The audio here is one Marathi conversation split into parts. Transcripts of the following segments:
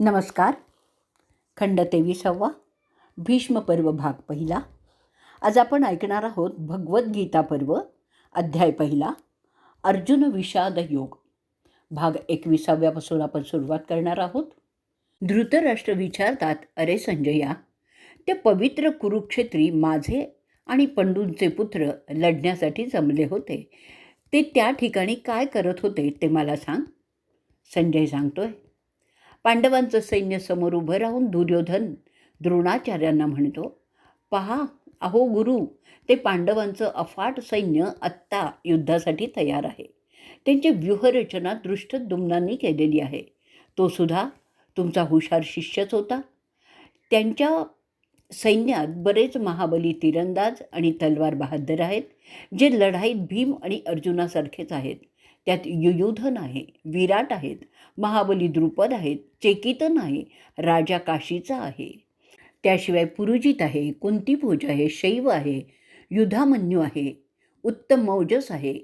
नमस्कार. खंड तेविसावा भीष्म पर्व भाग पहिला. आज आपण ऐकणार आहोत भगवद्गीता पर्व अध्याय पहिला अर्जुन विषाद योग. भाग एकविसाव्यापासून आपण सुरुवात करणार आहोत. धृतराष्ट्र विचारतात अरे संजया ते पवित्र कुरुक्षेत्री माझे आणि पंडूंचे पुत्र लढण्यासाठी जमले होते. ते त्या ठिकाणी काय करत होते ते मला सांग. संजय सांगतोय पांडवांचं सैन्य समोर उभं राहून दुर्योधन द्रोणाचार्यांना म्हणतो पहा अहो गुरु ते पांडवांचं अफाट सैन्य आत्ता युद्धासाठी तयार आहे. त्यांची व्यूहरचना दृष्ट दुमनांनी केलेली आहे. तो सुद्धा तुमचा हुशार शिष्यच होता. त्यांच्या सैन्यात बरेच महाबली तिरंदाज आणि तलवार बहादर आहेत जे लढाईत भीम आणि अर्जुनासारखेच आहेत. त्यात युयुधन आहे विराट आहेत महाबली द्रुपद आहेत चेकितन आहे राजा काशीचा आहे. त्याशिवाय पुरुजित आहे कुंतीभोज आहे शैव आहे युधामन्यू आहे उत्तम मौजस आहे.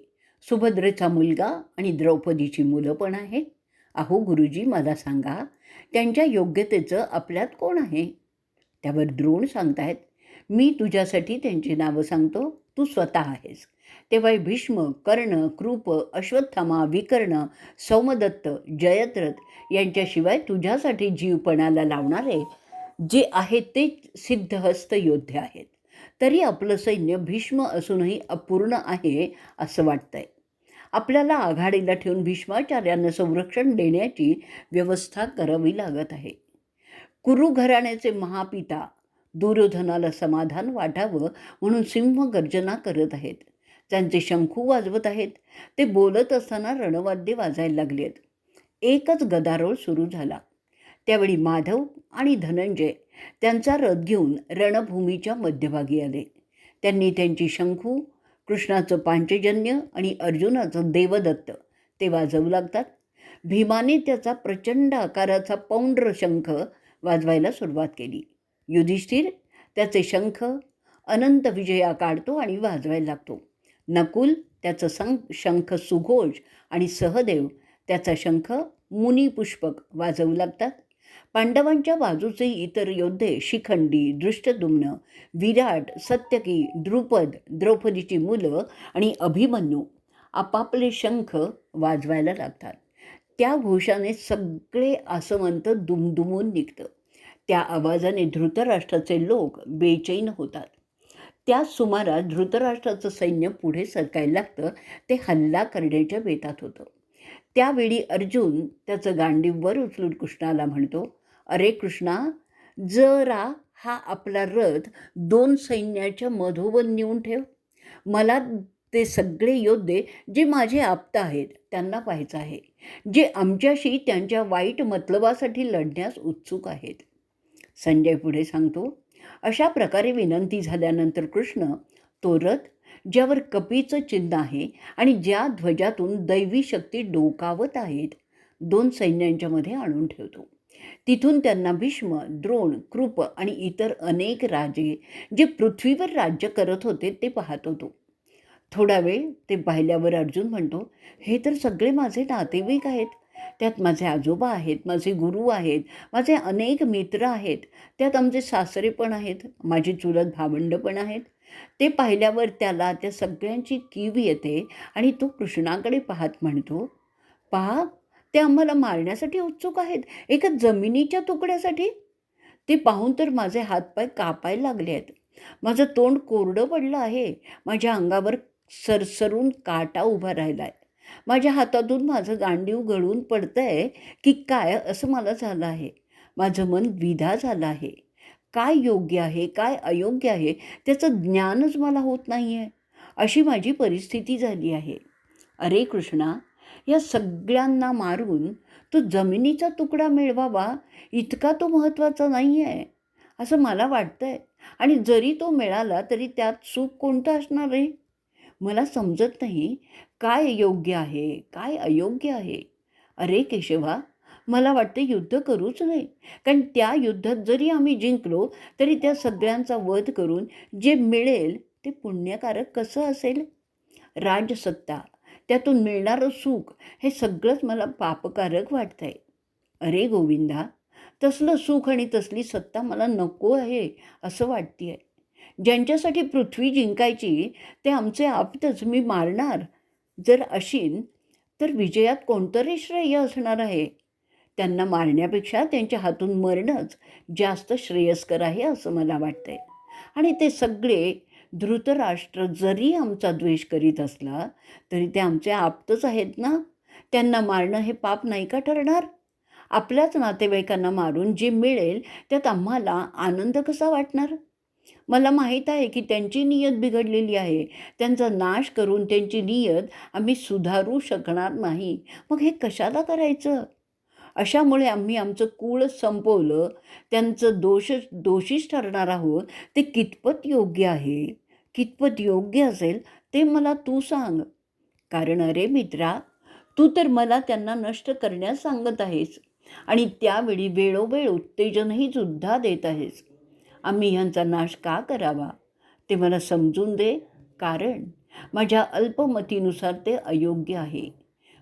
सुभद्रेचा मुलगा आणि द्रौपदीची मुलं पण आहेत. अहो गुरुजी मला सांगा त्यांच्या योग्यतेचं आपल्यात कोण आहे? त्यावर द्रोण सांगतायत मी तुझ्यासाठी त्यांची नावं सांगतो तू स्वतः आहेस. तेव्हा भीष्म कर्ण कृप अश्वत्थामा विकर्ण सौमदत्त जयद्रथ यांच्याशिवाय तुझ्यासाठी जीवपणाला लावणारे जे आहेत ते सिद्धहस्त योद्धे आहेत. तरी आपलं सैन्य भीष्म असूनही अपूर्ण आहे असं वाटतंय. आपल्याला आघाडीला ठेवून भीष्माचार्यांना संरक्षण देण्याची व्यवस्था करावी लागत आहे. कुरु घराण्याचे महापिता दुर्योधनाला समाधान वाटावं म्हणून सिंह गर्जना करत आहेत. त्यांचे शंखू वाजवत आहेत. ते बोलत असताना रणवाद्य वाजायला लागले आहेत एकच गदारोळ सुरू झाला. त्यावेळी माधव आणि धनंजय त्यांचा रथ घेऊन रणभूमीच्या मध्यभागी आले. त्यांनी त्यांची शंखू कृष्णाचं पांचजन्य आणि अर्जुनाचं देवदत्त ते वाजवू लागतात. भीमाने त्याचा प्रचंड आकाराचा पौंड्र शंख वाजवायला सुरुवात केली. युधिष्ठिर त्याचे शंख अनंत विजया काढतो आणि वाजवायला लागतो. नकुल त्याचं सं शंख सुघोष आणि सहदेव त्याचा शंख मुनिपुष्पक वाजवू लागतात. पांडवांच्या बाजूचे इतर योद्धे शिखंडी दृष्टदुम्न विराट सत्यकी द्रुपद द्रौपदीची मुलं आणि अभिमन्यू आपापले शंख वाजवायला लागतात. त्या घोषाने सगळे आसमंत दुमदुमून निघतं. त्या आवाजाने धृतराष्ट्राचे लोक बेचैन होतात. त्या सुमारास धृतराष्ट्राचं सैन्य पुढे सरकायला लागतं ते हल्ला करण्याच्या बेतात होतं. त्यावेळी अर्जुन त्याचं गांडीवर उचलून कृष्णाला म्हणतो अरे कृष्णा जरा हा आपला रथ दोन सैन्याच्या मधोमध नेऊन ठेव. मला ते सगळे योद्धे जे माझे आप्त आहेत त्यांना पाहायचं आहे. जे आमच्याशी त्यांच्या वाईट मतलबासाठी लढण्यास उत्सुक आहेत. संजय पुढे सांगतो अशा प्रकारे विनंती झाल्यानंतर कृष्ण तो रथ ज्यावर कपीचं चिन्ह आहे आणि ज्या ध्वजातून दैवी शक्ती डोकावत आहेत दोन सैन्यांच्यामध्ये आणून ठेवतो. तिथून त्यांना भीष्म द्रोण कृप आणि इतर अनेक राजे जे पृथ्वीवर राज्य करत होते ते पाहत होतो. थोडा वेळ ते पाहिल्यावर अर्जुन म्हणतो हे तर सगळे माझे नातेवाईक आहेत. त्यात माझे आजोबा आहेत माझे गुरु आहेत माझे अनेक मित्र आहेत. त्यात आमचे सासरे पण आहेत माझी चुलत भावंड पण आहेत. ते पाहिल्यावर त्याला त्या सगळ्यांची कीव येते आणि तो कृष्णाकडे पाहत म्हणतो पहा ते आम्हाला मारण्यासाठी उत्सुक आहेत. एका जमिनीच्या तुकड्यासाठी? ते पाहून तर माझे हातपाय कापायला लागले आहेत. माझं तोंड कोरडं पडलं आहे. माझ्या अंगावर सरसरून काटा उभा राहिला आहे माझ्या हातातून माझं गांडीव गळून पडतं आहे की काय असं मला झालं आहे. माझं मन द्विधा झालं आहे. काय योग्य आहे? काय अयोग्य आहे? त्याचं ज्ञानच मला होत नाही आहे अशी माझी परिस्थिती झाली आहे. अरे कृष्णा या सगळ्यांना मारून तो जमिनीचा तुकडा मिळवावा इतका तो महत्त्वाचा नाही आहे असं मला वाटतं आहे आणि जरी तो मिळाला तरी त्यात सुख कोणतं असणार आहे? मला समजत नाही काय योग्य आहे काय अयोग्य आहे? अरे केशवा मला वाटते युद्ध करूच नाही कारण त्या युद्धात जरी आम्ही जिंकलो तरी त्या सगळ्यांचा वध करून जे मिळेल ते पुण्यकारक कसं असेल? राजसत्ता त्यातून मिळणारं सुख हे सगळंच मला पापकारक वाटतं आहे अरे गोविंदा तसलं सुख आणि तसली सत्ता मला नको आहे असं वाटते आहे ज्यांच्यासाठी पृथ्वी जिंकायची ते आमचे आपतच मी मारणार. जर अशीन तर विजयात कोणतरी श्रेय असणार आहे. त्यांना मारण्यापेक्षा त्यांच्या हातून मरणंच जास्त श्रेयस्कर आहे असं मला वाटतंय. आणि ते सगळे धृतराष्ट्र जरी आमचा द्वेष करीत असला तरी ते आमचे आप्तच आहेत ना? त्यांना मारणं हे पाप नाही का ठरणार? आपल्याच नातेवाईकांना मारून जे मिळेल त्यात आम्हाला आनंद कसा वाटणार? मला माहीत आहे की त्यांची नियत बिघडलेली आहे. त्यांचा नाश करून त्यांची नियत आम्ही सुधारू शकणार नाही. मग हे कशाला करायचं? अशामुळे आम्ही आमचं कुळ संपवलं. त्यांचं दोष दोषीच ठरणार आहोत. ते कितपत योग्य आहे? कितपत योग्य असेल ते मला तू सांग. कारण अरे मित्रा तू तर मला त्यांना नष्ट करण्यास सांगत आहेस. आणि त्यावेळी वेळोवेळ उत्तेजनही सुद्धा देत आहेस. आम्ही ह्यांचा नाश का करावा? ते मला समजून दे. कारण माझ्या अल्पमतीनुसार ते अयोग्य आहे.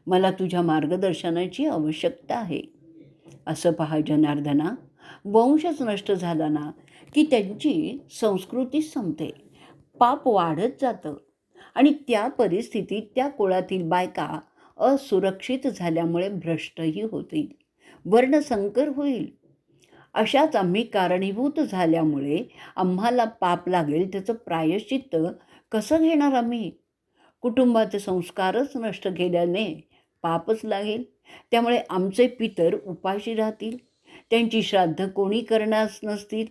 मला तुझ्या मार्गदर्शनाची आवश्यकता आहे. असं पहा जनार्दना. वंशच नष्ट झाला ना की त्यांची संस्कृती संपते. पाप वाढत जातं. आणि त्या परिस्थितीत त्या कुळातील बायका असुरक्षित झाल्यामुळे भ्रष्टही होतील. वर्णसंकर होईल. अशाच आम्ही कारणीभूत झाल्यामुळे आम्हाला पाप लागेल त्याचं प्रायश्चित्त कसं घेणार आम्ही? कुटुंबाचे संस्कारच नष्ट केल्याने पापच लागेल. त्यामुळे आमचे पितर उपाशी राहतील. त्यांची श्राद्ध कोणी करण्यास नसतील.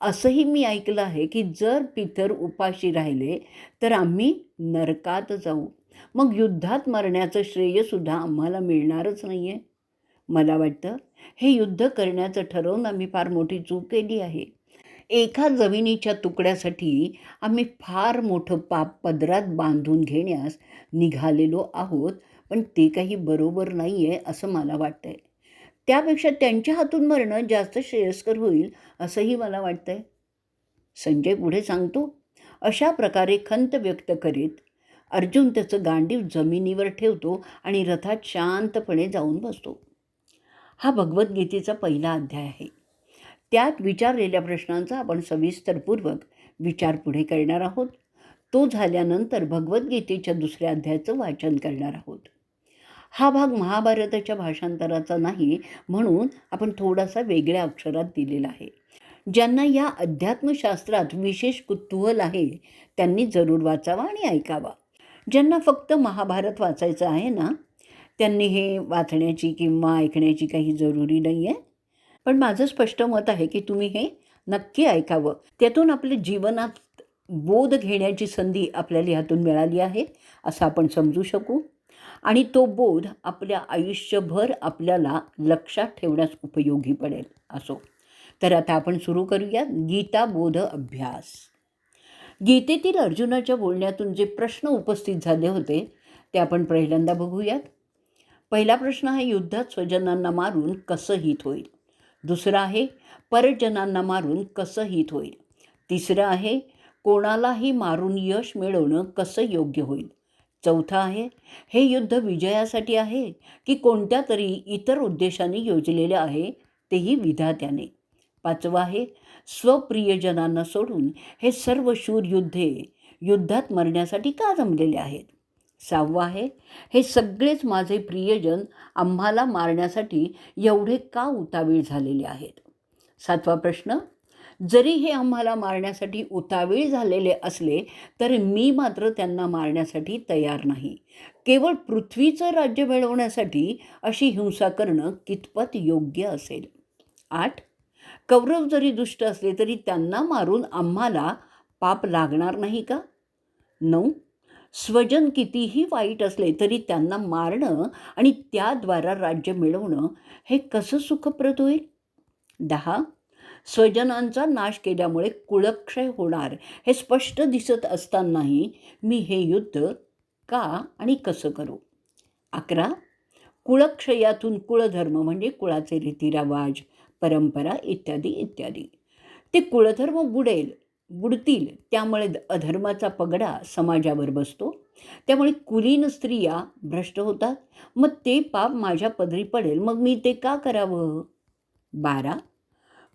असंही मी ऐकलं आहे की जर पितर उपाशी राहिले तर आम्ही नरकात जाऊ. मग युद्धात मरण्याचं श्रेयसुद्धा आम्हाला मिळणारच नाही आहे मला वाटतं हे युद्ध करण्याचं ठरवून आम्ही फार मोठी चूक केली आहे. एका जमिनीच्या तुकड्यासाठी आम्ही फार मोठं पाप पदरात बांधून घेण्यास निघालेलो आहोत पण ते काही बरोबर नाही आहे असं मला वाटतं आहे त्यापेक्षा त्यांच्या हातून मरणं जास्त श्रेयस्कर होईल असंही मला वाटतं आहे संजय पुढे सांगतो अशा प्रकारे खंत व्यक्त करीत अर्जुन त्याचं गांडीव जमिनीवर ठेवतो आणि रथात शांतपणे जाऊन बसतो. हा भगवद्गीतेचा पहिला अध्याय आहे. त्यात विचारलेल्या प्रश्नांचा आपण सविस्तरपूर्वक विचार पुढे करणार आहोत. तो झाल्यानंतर भगवद्गीतेच्या दुसऱ्या अध्यायाचं वाचन करणार आहोत. हा भाग महाभारताच्या भाषांतराचा नाही म्हणून आपण थोडासा वेगळ्या अक्षरात दिलेला आहे. ज्यांना या अध्यात्मशास्त्रात विशेष कुतूहल आहे त्यांनी जरूर वाचावा आणि ऐकावा. ज्यांना फक्त महाभारत वाचायचं आहे ना त्यांनी हे वाचण्याची किंवा ऐकण्याची काही जरुरी नाही आहे पण माझं स्पष्ट मत आहे की तुम्ही हे नक्की ऐकावं. त्यातून आपल्या जीवनात बोध घेण्याची संधी आपल्याला ह्यातून मिळाली आहे असं आपण समजू शकू. आणि तो बोध आपल्या आयुष्यभर आपल्याला लक्षात ठेवण्यास उपयोगी पडेल असो. तर आता आपण सुरू करूया. गीता बोध अभ्यास. गीतेतील अर्जुनाच्या बोलण्यातून जे प्रश्न उपस्थित झाले होते ते आपण पहिल्यांदा बघूयात. पहिला प्रश्न आहे युद्धात स्वजनांना मारून कसं हित होईल? दुसरा आहे परजनांना मारून कसं हित होईल? तिसरं आहे कोणालाही मारून यश मिळवणं कसं योग्य होईल? चौथं आहे हे युद्ध विजयासाठी आहे की कोणत्या तरी इतर उद्देशाने योजलेलं आहे तेही विधात्याने? पाचवं आहे स्वप्रियजनांना सोडून हे सर्व शूर युद्धे युद्धात मरण्यासाठी का जमलेले आहेत? सहावं आहे. हे सगळेच माझे प्रियजन आम्हाला मारण्यासाठी एवढे का उतावीळ झालेले आहेत? सातवा प्रश्न जरी हे आम्हाला मारण्यासाठी उतावीळ झालेले असले तरी मी मात्र त्यांना मारण्यासाठी तयार नाही. केवळ पृथ्वीचं राज्य मिळवण्यासाठी अशी हिंसा करणं कितपत योग्य असेल? आठ कौरव जरी दुष्ट असले तरी त्यांना मारून आम्हाला पाप लागणार नाही का? नऊ स्वजन कितीही वाईट असले तरी त्यांना मारणं आणि त्याद्वारा राज्य मिळवणं हे कसं सुखप्रद होईल? दहा स्वजनांचा नाश केल्यामुळे कुळक्षय होणार हे स्पष्ट दिसत असतानाही मी हे युद्ध का आणि कसं करू? अकरा कुळक्षयातून कुळधर्म म्हणजे कुळाचे रीतिरिवाज परंपरा इत्यादी इत्यादी. ते कुळधर्म बुडेल बुडतील त्यामुळे अधर्माचा पगडा समाजावर बसतो. त्यामुळे कुलीन स्त्रिया भ्रष्ट होतात. मग ते पाप माझ्या पदरी पडेल मग मी ते का करावं? बारा.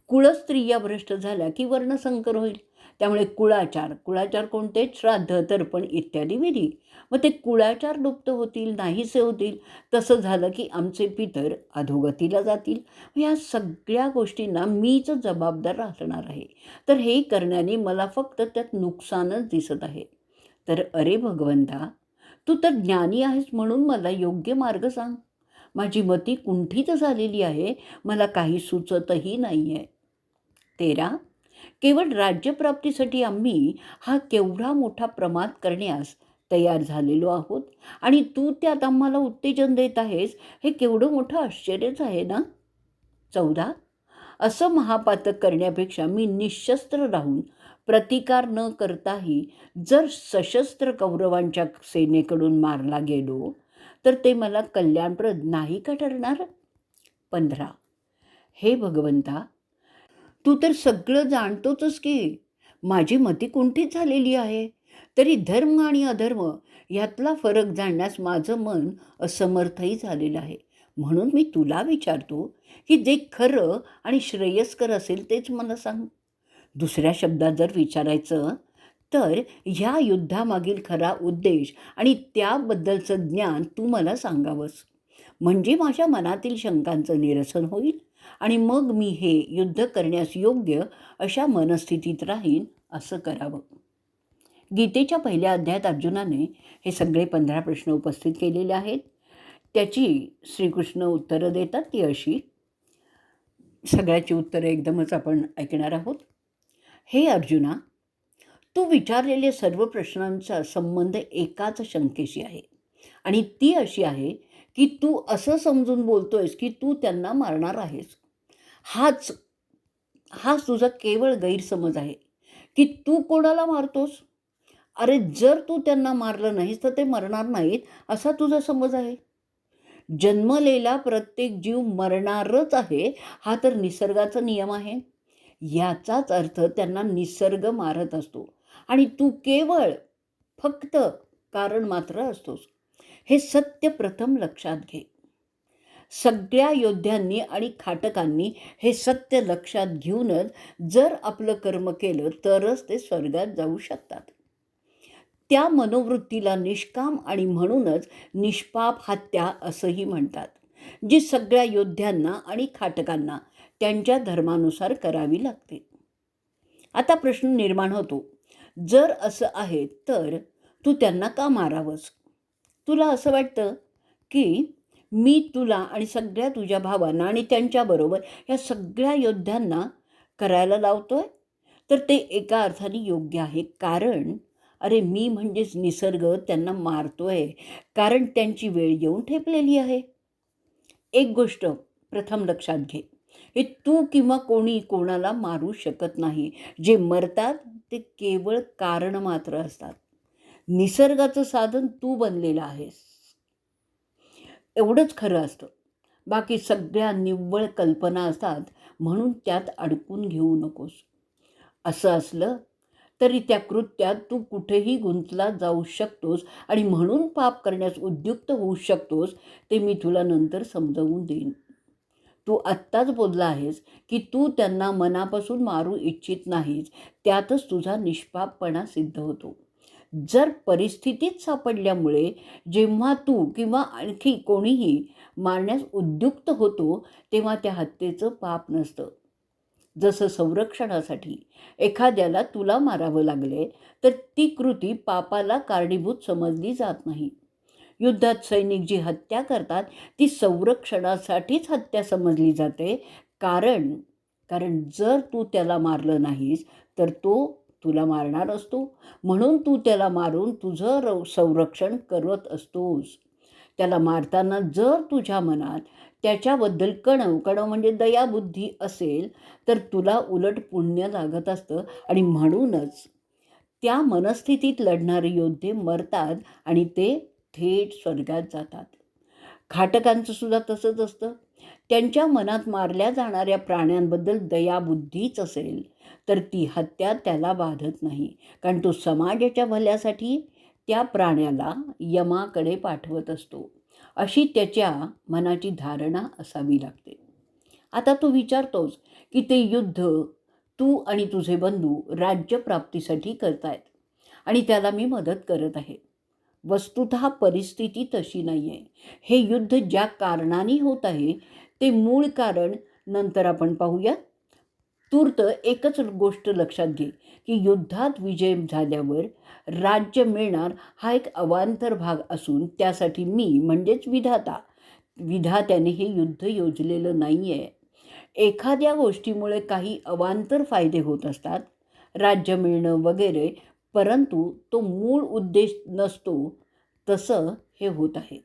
कुळस्त्रिया भ्रष्ट झाल्या की वर्णसंकर होईल? त्यामुळे कुळाचार कुळाचार कोणते? श्राद्ध तर्पण इत्यादी विधी. मग ते कुळाचार लुप्त होतील नाहीसे होतील? तसं झालं की आमचे पितर अधोगतीला जातील. या सगळ्या गोष्टींना मीच जबाबदार राहणार आहे. तर हे करण्याने मला फक्त त्यात नुकसानच दिसत आहे. तर अरे भगवंता तू तर ज्ञानी आहेस म्हणून मला योग्य मार्ग सांग. माझी मती कुंठित झालेली आहे. मला काही सुचतही नाही आहे तेरा केवळ राज्यप्राप्तीसाठी आम्ही हा केवढा मोठा प्रमाद करण्यास तयार झालेलो आहोत. आणि तू त्यात आम्हाला उत्तेजन देत आहेस हे केवढं मोठं आश्चर्यच आहे ना? चौदा. असं महापातक करण्यापेक्षा मी निशस्त्र राहून प्रतिकार न करताही जर सशस्त्र कौरवांच्या सेनेकडून मारला गेलो तर ते मला कल्याणप्रद नाही का ठरणार? पंधरा. हे भगवंता तू तर सगळं जाणतोच की माझी मती कुंठीत झालेली आहे? तरी धर्म आणि अधर्म यातला फरक जाणण्यास माझं मन असमर्थही झालेलं आहे. म्हणून मी तुला विचारतो की जे खरं आणि श्रेयस्कर असेल तेच मला सांग. दुसऱ्या शब्दात जर विचारायचं तर ह्या युद्धामागील खरा उद्देश आणि त्याबद्दलचं ज्ञान तू मला सांगावंस. म्हणजे माझ्या मनातील शंकांचं निरसन होईल? आणि मग मी हे युद्ध करण्यास योग्य अशा मनस्थितीत राहीन असं करावं. गीतेच्या पहिल्या अध्यायात अर्जुनाने हे सगळे पंधरा प्रश्न उपस्थित केलेले आहेत. त्याची श्रीकृष्ण उत्तरं देतात ती अशी. सगळ्याची उत्तरं एकदमच आपण ऐकणार आहोत. हे अर्जुना तू विचारलेले सर्व प्रश्नांचा संबंध एकाच शंकेशी आहे. आणि ती अशी आहे की तू असं समजून बोलतोयस की तू त्यांना मारणार आहेस. हाच हाच तुझा केवळ गैरसमज आहे की तू कोणाला मारतोस? अरे जर तू त्यांना मारलं नाहीस तर ते मरणार नाहीत असा तुझा समज आहे? जन्मलेला प्रत्येक जीव मरणारच आहे हा तर निसर्गाचा नियम आहे. याचाच अर्थ त्यांना निसर्ग मारत असतो आणि तू केवळ फक्त कारण मात्र असतोस. हे सत्य प्रथम लक्षात घे. सगळ्या योद्ध्यांनी आणि खाटकांनी हे सत्य लक्षात घेऊनच जर आपलं कर्म केलं तरच ते स्वर्गात जाऊ शकतात. त्या मनोवृत्तीला निष्काम आणि म्हणूनच निष्पाप हत्या असंही म्हणतात जी सगळ्या योद्ध्यांना आणि खाटकांना त्यांच्या धर्मानुसार करावी लागते. आता प्रश्न निर्माण होतो जर असं आहे तर तू त्यांना का मारावंस? तुला असं वाटतं की मी तुला आणि सगळ्या तुझ्या भावांना आणि त्यांच्याबरोबर या सगळ्या योद्ध्यांना करायला लावतोय? तर ते एका अर्थाने योग्य आहे. कारण अरे मी म्हणजेच निसर्ग त्यांना मारतोय. कारण त्यांची वेळ येऊन ठेपलेली आहे. एक गोष्ट प्रथम लक्षात घे. हे तू किंवा कोणी कोणाला मारू शकत नाही. जे मरतात ते केवळ कारण मात्र असतात. निसर्गाचं साधन तू बनलेलं आहेस. एवढंच खरं असतं. बाकी सगळ्या निव्वळ कल्पना असतात म्हणून त्यात अडकून घेऊ नकोस. असं असलं तरी त्या कृत्यात तू कुठेही गुंतला जाऊ शकतोस आणि म्हणून पाप करण्यास उद्युक्त होऊ शकतोस ते मी तुला नंतर समजावून देईन. तू आत्ताच बोलला आहेस की तू त्यांना मनापासून मारू इच्छित नाहीस त्यातच तुझा निष्पापपणा सिद्ध होतो. जर परिस्थितीत सापडल्यामुळे जेव्हा तू किंवा आणखी कोणीही मारण्यास उद्युक्त होतो तेव्हा त्या हत्येचं पाप नसतं. जसं संरक्षणासाठी एखाद्याला तुला मारावं लागले तर ती कृती पापाला कारणीभूत समजली जात नाही. युद्धात सैनिक जी हत्या करतात ती संरक्षणासाठीच हत्या समजली जाते. कारण कारण जर तू त्याला मारलं नाहीस तर तो तुला मारणार असतो. म्हणून तू त्याला मारून तुझं र संरक्षण करत असतोस. त्याला मारताना जर तुझ्या मनात त्याच्याबद्दल कणव कणव म्हणजे दयाबुद्धी असेल तर तुला उलट पुण्य लागत असतं. आणि म्हणूनच त्या मनस्थितीत लढणारे योद्धे मरतात आणि ते थेट स्वर्गात जातात. घाटकांचं सुद्धा तसंच असतं. त्यांच्या मनात मारल्या जाणाऱ्या प्राण्यांबद्दल दयाबुद्धीच असेल तर ती हत्या त्याला बाधत नाही कारण तो समाजाच्या भल्यासाठी त्या प्राण्याला यमाकडे पाठवत असतो. अशी त्याच्या मनाची धारणा असावी लागते. आता तू विचारतोस की ते युद्ध तू आणि तुझे बंधू राज्यप्राप्तीसाठी करतायत आणि त्याला मी मदत करत आहे. वस्तुत परिस्थिती तशी नाही आहे हे युद्ध ज्या कारणाने होत आहे ते मूळ कारण नंतर आपण पाहूया. तूर्त एकच गोष्ट लक्षात घे की युद्धात विजय झाल्यावर राज्य मिळणार हा एक अवांतर भाग असून त्यासाठी मी म्हणजेच विधाता. विधात्याने हे युद्ध योजलेलं नाही आहे एखाद्या गोष्टीमुळे काही अवांतर फायदे होत असतात राज्य मिळणं वगैरे परंतु तो मूळ उद्देश नसतो तसं हे होत आहे.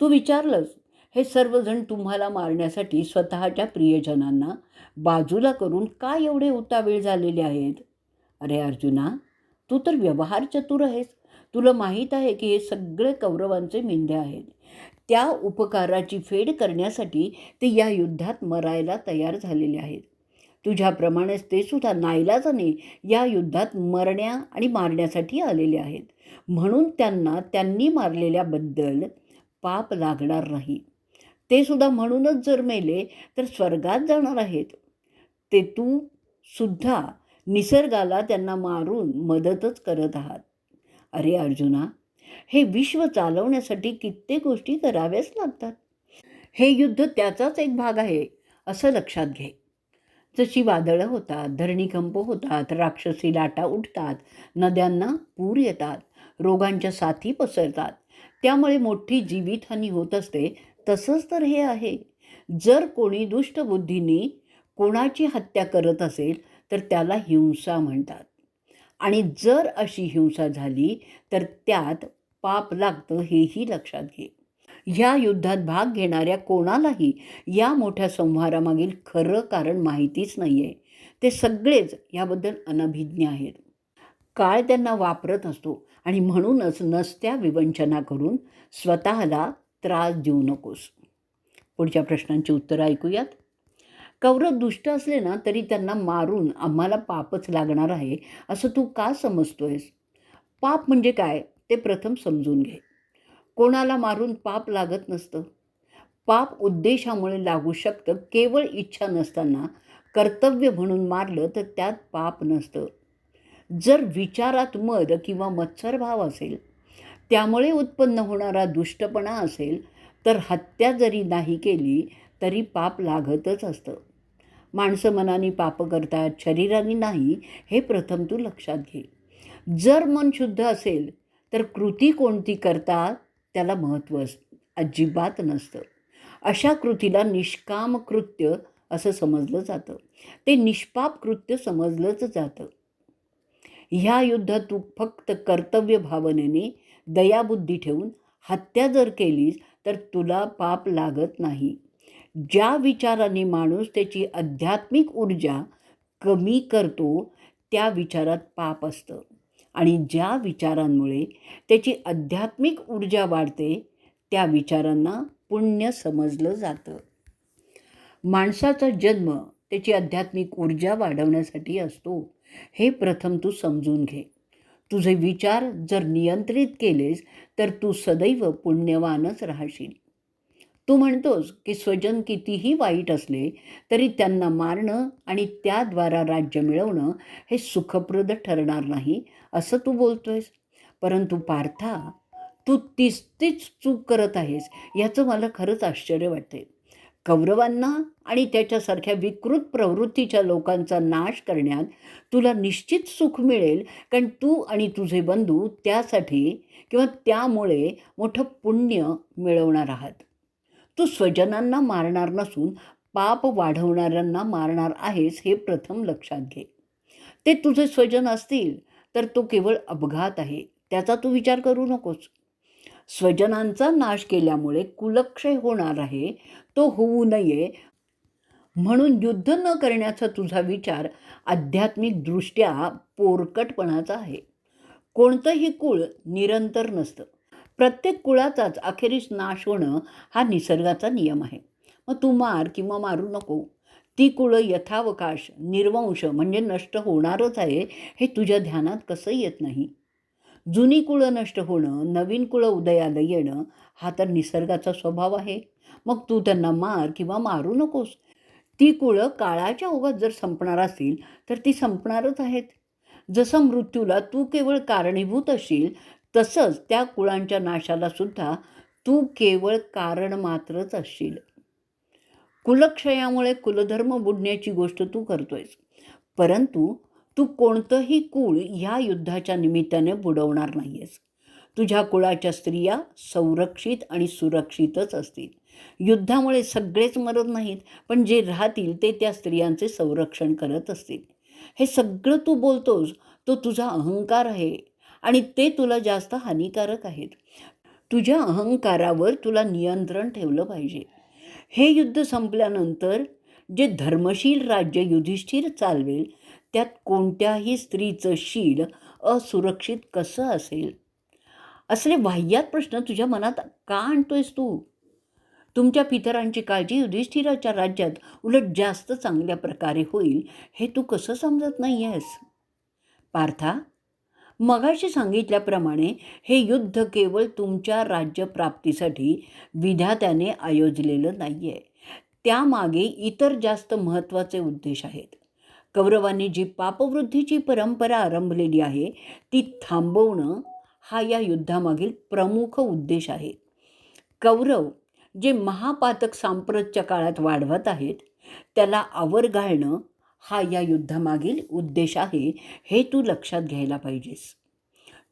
तू विचारलंस हे सर्वजण तुम्हाला मारण्यासाठी स्वतःच्या प्रियजनांना बाजूला करून का एवढे उतावीळ झालेले आहेत? अरे अर्जुना तू तर व्यवहार चतुर आहेस. तुला माहीत आहे की हे सगळे कौरवांचे मेंढे आहेत. त्या उपकाराची फेड करण्यासाठी ते या युद्धात मरायला तयार झालेले आहेत. तुझ्याप्रमाणेच ते सुद्धा नाईलाजाने या युद्धात मरण्या आणि मारण्यासाठी आलेले आहेत. म्हणून त्यांना त्यांनी मारलेल्याबद्दल पाप लागणार नाही. ते सुद्धा म्हणूनच जर मेले तर स्वर्गात जाणार आहेत. ते तू सुद्धा निसर्गाला त्यांना मारून मदतच करत आहात. अरे अर्जुना हे विश्व चालवण्यासाठी कित्येक गोष्टी कराव्याच लागतात. हे युद्ध त्याचाच एक भाग आहे असं लक्षात घे. जशी वादळं होतात धरणीकंप होतात राक्षसी लाटा उठतात नद्यांना पूर येतात रोगांच्या साथी पसरतात. त्यामुळे मोठी जीवितहानी होत असते तसंच तर हे आहे. जर कोणी दुष्टबुद्धीने कोणाची हत्या करत असेल तर त्याला हिंसा म्हणतात. आणि जर अशी हिंसा झाली तर त्यात पाप लागतं हेही लक्षात घे. ह्या युद्धात भाग घेणाऱ्या कोणालाही या मोठ्या संहारामागील खरं कारण माहितीच नाही आहे ते सगळेच याबद्दल अनभिज्ञ आहेत. काळ त्यांना वापरत असतो आणि म्हणूनच नसत्या विवंचना करून स्वतःला त्रास देऊ नकोस. पुढच्या प्रश्नांची उत्तरं ऐकूयात. कौरव दुष्ट असले ना तरी त्यांना मारून आम्हाला पापच लागणार आहे असं तू का समजतोयस? पाप म्हणजे काय? ते प्रथम समजून घे. कोणाला मारून पाप लागत नसतं. पाप उद्देशामुळे लागू शकतं केवळ इच्छा नसताना. कर्तव्य म्हणून मारलं तर त्यात पाप नसतं. जर विचारात मद किंवा मत्सरभाव असेल त्यामुळे उत्पन्न होणारा दुष्टपणा असेल तर हत्या जरी नाही केली तरी पाप लागतच असतं. माणसं मनाने पाप करतात शरीराने नाही हे प्रथम तू लक्षात घे. जर मन शुद्ध असेल तर कृती कोणती करतात त्याला महत्त्व अस अजिबात नसतं. अशा कृतीला निष्काम कृत्य असं समजलं जातं. ते निष्पाप कृत्य समजलंच जातं. ह्या युद्धात तू फक्त कर्तव्य भावनेने दयाबुद्धी ठेवून हत्या जर केलीस तर तुला पाप लागत नाही. ज्या विचाराने माणूस त्याची आध्यात्मिक ऊर्जा कमी करतो त्या विचारात पाप असतं. आणि ज्या विचारांमुळे त्याची आध्यात्मिक ऊर्जा वाढते त्या विचारांना पुण्य समजलं जातं. माणसाचा जन्म त्याची आध्यात्मिक ऊर्जा वाढवण्यासाठी असतो. हे प्रथम तू समजून घे. तुझे विचार जर नियंत्रित केलेस तर तू सदैव पुण्यवानच राहशील. तू म्हणतोस की स्वजन कितीही वाईट असले तरी त्यांना मारणं आणि त्याद्वारा राज्य मिळवणं हे सुखप्रद ठरणार नाही असं तू बोलतोयस. परंतु पार्था तू तीच तीच चूक करत आहेस याचं मला खरंच आश्चर्य वाटते कौरवांना आणि त्याच्यासारख्या विकृत प्रवृत्तीच्या लोकांचा नाश करण्यात तुला निश्चित सुख मिळेल कारण तू आणि तुझे बंधू त्यासाठी किंवा त्यामुळे मोठं पुण्य मिळवणार आहात. तू स्वजनांना मारणार नसून पाप वाढवणाऱ्यांना मारणार आहेस हे प्रथम लक्षात घे. ते तुझे स्वजन असतील तर तो केवळ अपघात आहे त्याचा तू विचार करू नकोस. स्वजनांचा नाश केल्यामुळे कुलक्षय होणार आहे तो होऊ नये. म्हणून युद्ध न करण्याचा तुझा विचार आध्यात्मिकदृष्ट्या पोरकटपणाचा आहे. कोणतंही कुळ निरंतर नसतं. प्रत्येक कुळाचाच अखेरीस नाश होणं हा निसर्गाचा नियम आहे. मग तू मार किंवा मारू नको. ती कुळं यथावकाश निर्वंश म्हणजे नष्ट होणारच आहे हे तुझ्या ध्यानात कसं येत नाही? जुनी कुळं नष्ट होणं नवीन कुळं उदयाला येणं हा तर निसर्गाचा स्वभाव आहे. मग तू त्यांना मार किंवा मारू नकोस. ती कुळं काळाच्या ओघात जर संपणार असतील तर ती संपणारच आहेत. जसं मृत्यूला तू केवळ कारणीभूत असशील तसंच त्या कुळांच्या नाशाला सुद्धा तू केवळ कारण मात्रच असशील. कुलक्षयामुळे कुलधर्म बुडण्याची गोष्ट तू करतोयस. परंतु तू कोणतंही कुळ ह्या युद्धाच्या निमित्ताने बुडवणार नाहीयेस. तुझ्या कुळाच्या स्त्रिया संरक्षित आणि सुरक्षितच असतील. युद्धामुळे सगळेच मरत नाहीत पण जे राहतील ते त्या स्त्रियांचे संरक्षण करत असतील. हे सगळं तू बोलतोस तो तुझा अहंकार आहे आणि ते तुला जास्त हानिकारक आहेत. तुझ्या अहंकारावर तुला नियंत्रण ठेवलं पाहिजे. हे युद्ध संपल्यानंतर जे धर्मशील राज्य युधिष्ठिर चालवेल त्यात कोणत्याही स्त्रीचं शील असुरक्षित कसं असेल? असले वाह्यात प्रश्न तुझ्या मनात का आणतोयस तू? तुमच्या पितरांची काळजी युधिष्ठिराच्या राज्यात उलट जास्त चांगल्या प्रकारे होईल हे तू कसं समजत नाही आहेस पार्था मगाशी सांगितल्याप्रमाणे हे युद्ध केवळ तुमच्या राज्यप्राप्तीसाठी विधात्याने आयोजलेलं नाही आहे त्यामागे इतर जास्त महत्त्वाचे उद्देश आहेत. कौरवांनी जी पापवृद्धीची परंपरा आरंभलेली आहे ती थांबवणं हा या युद्धामागील प्रमुख उद्देश आहे. कौरव जे महापातक सांप्रतच्या काळात वाढवत आहेत त्याला आवर घालणं हा या युद्धामागील उद्देश आहे हे तू लक्षात घ्यायला पाहिजेस.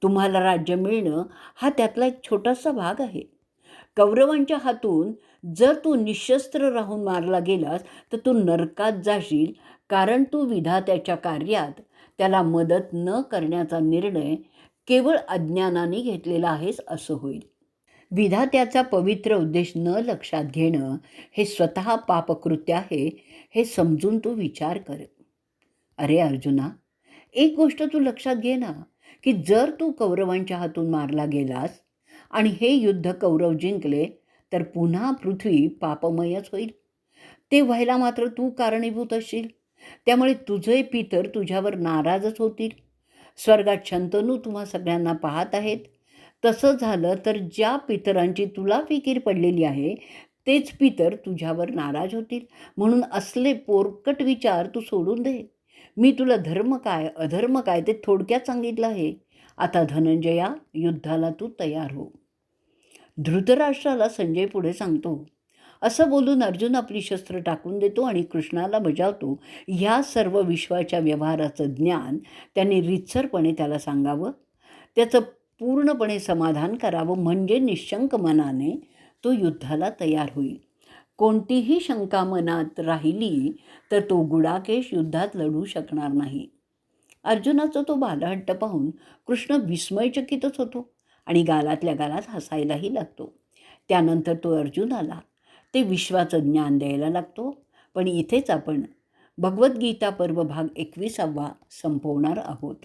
तुम्हाला राज्य मिळणं हा त्यातला एक छोटासा भाग आहे. कौरवांच्या हातून जर तू निशस्त्र राहून मारला गेलास तर तू नरकात जाशील कारण तू विधात्याच्या कार्यात त्याला मदत न करण्याचा निर्णय केवळ अज्ञानाने घेतलेला आहेस असं होईल. विधात्याचा पवित्र उद्देश न लक्षात घेणं हे स्वतः पापकृत्य आहे हे समजून तू विचार कर. अरे अर्जुना एक गोष्ट तू लक्षात घे ना की जर तू कौरवांच्या हातून मारला गेलास आणि हे युद्ध कौरव जिंकले तर पुन्हा पृथ्वी पापमयच होईल. ते व्हायला मात्र तू कारणीभूत असशील. त्यामुळे तुझे पितर तुझ्यावर नाराजच होतील. स्वर्गात शंतनू तुम्हा सगळ्यांना पाहत आहेत. तसं झालं तर ज्या पितरांची तुला फिकीर पडलेली आहे तेच पितर तुझ्यावर नाराज होतील. म्हणून असले पोरकट विचार तू सोडून दे. मी तुला धर्म काय अधर्म काय ते थोडक्यात सांगितलं आहे. आता धनंजया युद्धाला तू तयार हो. धृतराष्ट्राला संजय पुढे सांगतो. असं बोलून अर्जुन आपली शस्त्र टाकून देतो आणि कृष्णाला बजावतो. ह्या सर्व विश्वाच्या व्यवहाराचं ज्ञान त्यांनी रितसरपणे त्याला सांगावं. त्याचं पूर्णपणे समाधान करावं म्हणजे निशंक मनाने तो युद्धाला तयार होईल. कोणतीही शंका मनात राहिली तर तो गुडाकेश युद्धात लढू शकणार नाही. अर्जुनाचा तो बालहट्ट पाहून कृष्ण विस्मयचकितच होतो आणि गालातल्या गालात हसायलाही लागतो. त्यानंतर तो अर्जुनाला ते विश्वाचं ज्ञान द्यायला लागतो. पण इथेच आपण भगवद्गीता पर्व भाग एकविसावा संपवणार आहोत.